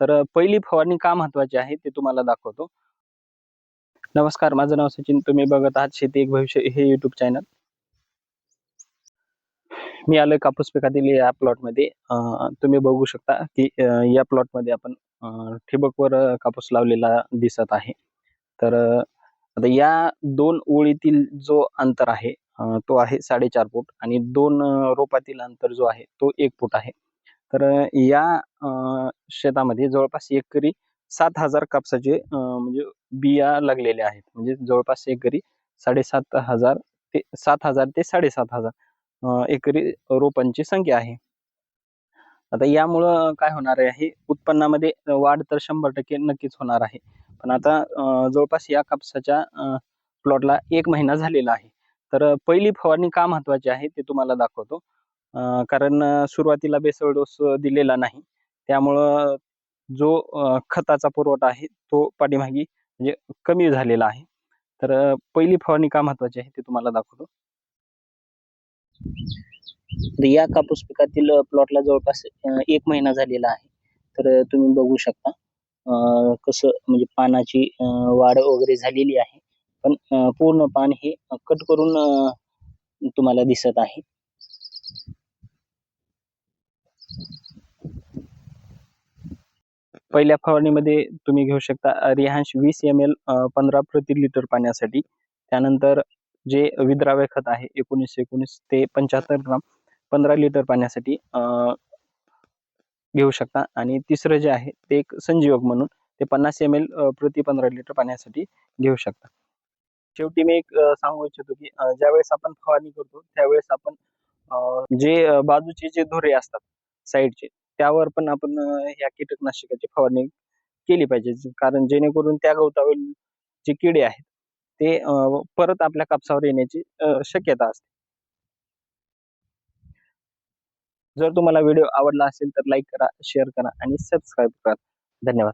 तर पहिली फवारणी का महत्वाची आहे ते तुम्हाला दाखवतो. नमस्कार, माझं नाव सचिन. तुम्ही बघत आहात शेती एक भविष्य हे युट्यूब चॅनल. मी आलोय कापूस पिकातील या प्लॉटमध्ये. तुम्ही बघू शकता की या प्लॉटमध्ये आपण ठिबकवर कापूस लावलेला दिसत आहे. तर आता या दोन ओळीतील जो अंतर आहे तो आहे 4.5 फूट आणि दोन रोपातील अंतर जो आहे तो एक फूट आहे. तर या अ, शेतामध्ये जवळपास एकरी सात हजार कापसाचे म्हणजे बिया लागलेल्या आहेत. म्हणजे जवळपास एकरी 7,500 ते सात हजार ते साडेसात हजार एकरी रोपांची संख्या आहे. आता यामुळं काय होणार आहे, उत्पन्नामध्ये वाढ तर 100% नक्कीच होणार आहे. पण आता जवळपास या कापसाच्या प्लॉटला एक महिना झालेला आहे. तर पहिली फवारणी का महत्वाची आहे ते तुम्हाला दाखवतो. कारण सुरुवातीला बेसळ डोस दिलेला नाही. त्यामुळं जो खताचा पुरवठा आहे तो पाठीमागे म्हणजे कमी झालेला आहे. तर पहिली फवारणी का महत्वाची आहे ते तुम्हाला दाखवतो. या कापूस पिकातील प्लॉटला जवळपास एक महिना झालेला आहे. तर तुम्ही बघू शकता अ, कसं म्हणजे पानाची वाढ वगैरे झालेली आहे. पण पूर्ण पान हे कट करून तुम्हाला दिसत आहे. पहिल्या फवारणीमध्ये तुम्ही घेऊ शकता रिहांश वीस एम-एल पंधरा प्रति लिटर पाण्यासाठी. त्यानंतर जे विद्राव्य खत आहे 19-19 ते 75 ग्राम 15 लिटर पाण्यासाठी घेऊ शकता आणि तिसरं जे आहे ते एक संजीवक म्हणून ते 50 एम-एल प्रति 15 लिटर पाण्यासाठी घेऊ शकता. शेवटी मी एक सांगू इच्छितो की ज्यावेळेस आपण फवारणी करतो त्यावेळेस आपण जे बाजूचे जे धुरे असतात साईडचे त्यावर पण आपण ह्या कीटकनाशकाची फवारणी केली पाहिजे. कारण जेणेकरून त्या गवतावरील जे किडे आहेत ते परत आपल्या कापसावर येण्याची शक्यता असते. जर तुम्हाला व्हिडिओ आवडला असेल तर लाईक करा, शेअर करा आणि सबस्क्राईब करा. धन्यवाद.